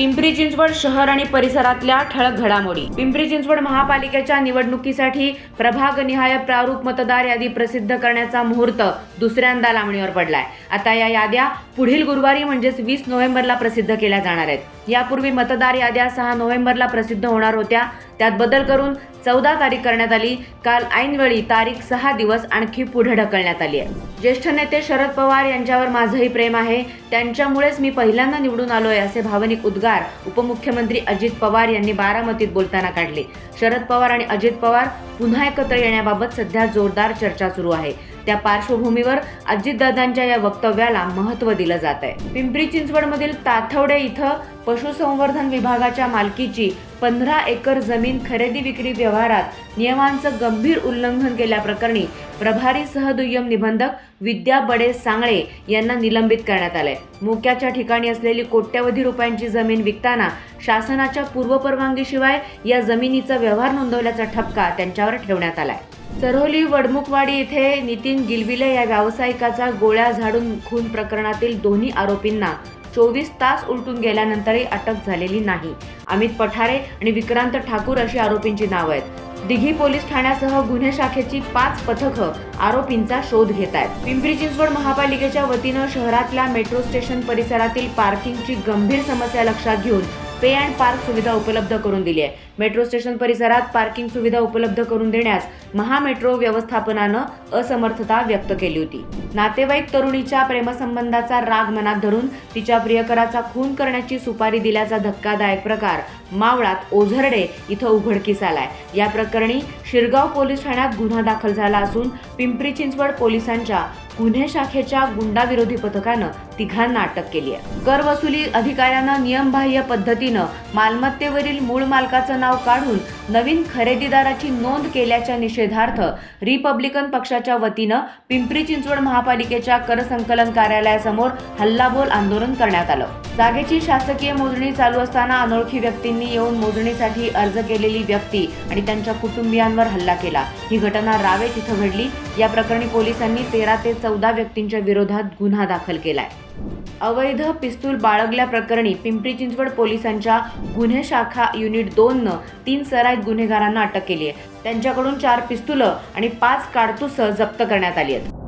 पिंपरी चिंचवड शहर आणि परिसरातल्या ठळक घडामोडी. पिंपरी चिंचवड महापालिकेच्या निवडणुकीसाठी प्रभागनिहाय प्रारूप मतदार यादी प्रसिद्ध करण्याचा मुहूर्त दुसऱ्यांदा लांबणीवर पडलाय. आता या याद्या पुढील गुरुवारी म्हणजेच वीस नोव्हेंबरला प्रसिद्ध केल्या जाणार आहेत. यापूर्वी मतदार याद्या सहा नोव्हेंबरला प्रसिद्ध होणार होत्या. त्यात बदल करून चौदा तारीख करण्यात आली. काल ऐनवेळी तारीख सहा दिवस आणखी पुढे ढकलण्यात आली आहे. ज्येष्ठ नेते शरद पवार यांच्यावर माझंही प्रेम आहे. त्यांच्यामुळेच मी पहिल्यांदा निवडून आलोय असे भावनिक उद्गार उपमुख्यमंत्री अजित पवार यांनी बारामतीत बोलताना काढले. शरद पवार आणि अजित पवार पुन्हा एकत्र येण्याबाबत सध्या जोरदार चर्चा सुरू आहे. त्या पार्श्वभूमीवर अजितदादांच्या या वक्तव्याला महत्त्व दिलं जात आहे पिंपरी चिंचवडमधील ताथवडे इथं पशुसंवर्धन विभागाच्या मालकीची पंधरा एकर जमीन खरेदी विक्री व्यवहारात नियमांचं गंभीर उल्लंघन केल्याप्रकरणी प्रभारी सहदुय्यम निबंधक विद्या बडे सांगळे यांना निलंबित करण्यात आलंय. मोक्याच्या ठिकाणी असलेली कोट्यवधी रुपयांची जमीन विकताना शासनाच्या पूर्वपरवानगीशिवाय या जमिनीचा व्यवहार नोंदवल्याचा ठपका त्यांच्यावर ठेवण्यात आलाय. चरोली वडमुखवाडी येथे नितीन गिलबिले या व्यावसायिकाचा गोळ्या झाडून खून प्रकरणातील दोन्ही आरोपींना चोवीस तास उलटून गेल्यानंतरही अटक झालेली नाही. अमित पठारे आणि विक्रांत ठाकूर अशी आरोपींची नावं आहेत. दिघी पोलीस ठाण्यासह गुन्हे शाखेची पाच पथकं आरोपींचा शोध घेत आहेत पिंपरी चिंचवड महापालिकेच्या वतीनं शहरातल्या मेट्रो स्टेशन परिसरातील पार्किंगची गंभीर समस्या लक्षात घेऊन पे अँड पार्क सुविधा उपलब्ध करून दिली आहे. मेट्रो स्टेशन परिसरात पार्किंग सुविधा उपलब्ध करून देण्यास महामेट्रो व्यवस्थापनानं असमर्थता व्यक्त केली होती. नातेवाईक तरुणीच्या प्रेमसंबंधाचा राग मनात धरून तिच्या प्रियकराचा खून करण्याची सुपारी दिल्याचा धक्कादायक प्रकार मावळात ओझरडे इथं उघडकीस आलाय. या प्रकरणी शिरगाव पोलीस ठाण्यात गुन्हा दाखल झाला असून पिंपरी चिंचवड पोलिसांच्या गुन्हे शाखेच्या गुंडाविरोधी पथकानं तिघांना अटक केली आहे. करवसुली अधिकाऱ्यानं नियमबाह्य पद्धतीनं मालमत्तेवरील मूळ मालकाचं नाव काढून नवीन खरेदीदाराची नोंद केल्याच्या निषेधार्थ रिपब्लिकन पक्षाच्या वतीनं पिंपरी चिंचवड महापालिकेच्या कर संकलन कार्यालयासमोर हल्लाबोल आंदोलन करण्यात आलं. जागेची शासकीय मोजणी चालू असताना अनोळखी व्यक्तींनी येऊन मोजणीसाठी अर्ज केलेली व्यक्ती आणि त्यांच्या कुटुंबियांवर हल्ला केला. ही घटना रावेत इथं घडली. या प्रकरणी पोलिसांनी तेरा ते चौदा व्यक्तींच्या विरोधात गुन्हा दाखल केलाय. अवैध पिस्तूल बाळगल्याप्रकरणी पिंपरी चिंचवड पोलिसांच्या गुन्हे शाखा युनिट दोन न तीन सराईत गुन्हेगारांना अटक केली आहे त्यांच्याकडून चार पिस्तुलं आणि पाच काडतुसं जप्त करण्यात आली आहेत.